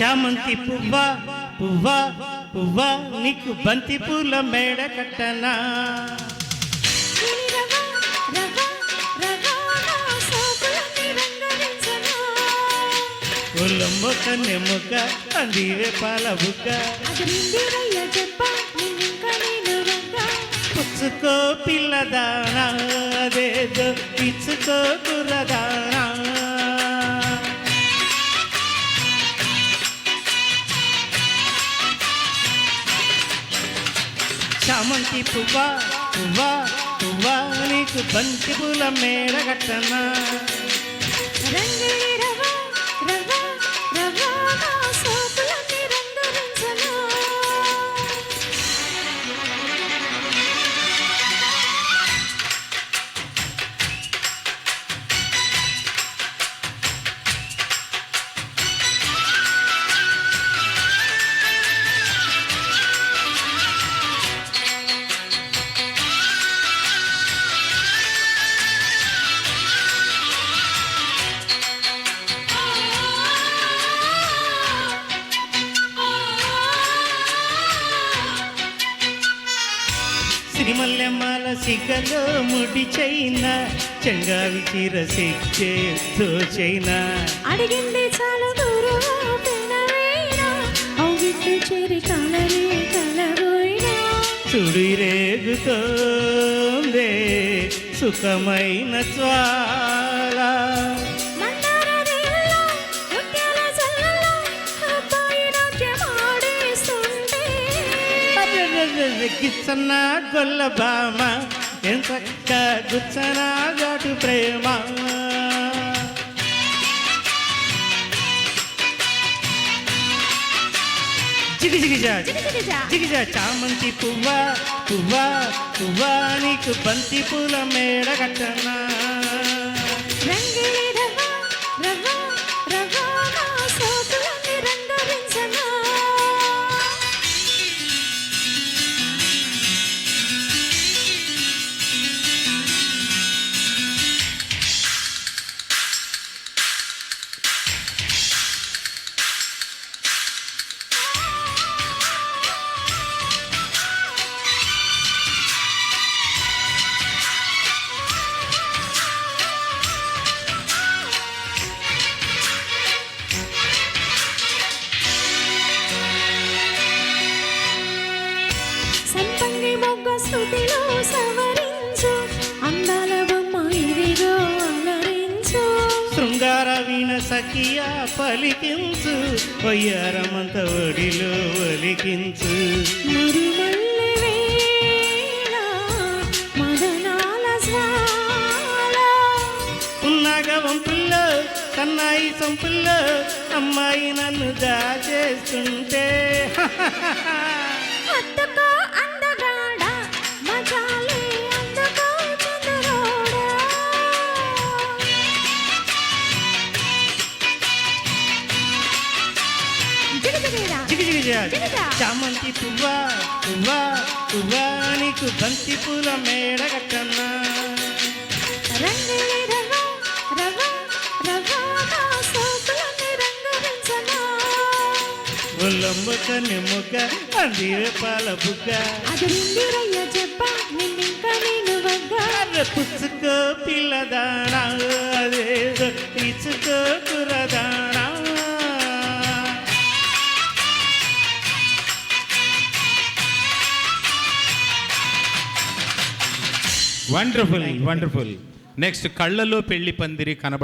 చామంతి పువ్వా పువ్వా పువ్వా నీకు బంతి పూల మేడ కట్టనా? రవా రవా రవా నా సోకులని రంగరించనా? ఒళ్ళొమ్మ కన్నెమ్మక అందివే పాల బుక్క పుచ్చుకో పిల్లదానా అదేదో ఇచ్చుకో కుర్రదానా. చామంతి పువ్వా పువ్వా పువ్వా నీకు బంతి పూల మేడ కట్టనా సిరిమల్లెమాల సిగలో ముడి చైనా చెంగావి చీర సిక్కే చైనా అడిగింది చాలు పెనవేనా అవుగిట్టు చేరి కలరే కలబోయినా. చుడి రేగుతోందే సుఖమైన జ్వాల. గిచ్చన్న గొల్ల బామ ఎంతక్క గుచ్చన గాటు ప్రేమ జిగిజిగిజా. జిగిజా చామంతి పువ్వా పువ్వా పువ్వా నీకు బంతి పూల మేడ కట్టనా రంగిణి సంపంగి మొగ్గ శృతిలో సవరించు. అందాల బొమ్మ ఇదిగో అలరించు. శృంగార వీణ సఖియా పలికించు. వయ్యారమంత ఒడిలో ఒలికించు. ఉన్నాగ వంపుల్లో కన్నాయి సొంపుల్లో అమ్మాయి నన్ను దాచేస్తుంటే. అత్తకో చామంతి పువ్వా పువ్వా పువ్వా నీకు బంతి పూల మేడ కట్టన్నా. రంగిణి రవ్వ రవ్వ రవ్వ నా సోకులని రంగరించనా. ఒళ్ళొమ్మక నిమ్మక అందివే పాల బుగ్గ పుచ్చుకో పిల్లదానా వండర్ఫుల్ వండర్ఫుల్ నెక్స్ట్ కళ్ళలో పెళ్ళి పందిరి కనబడి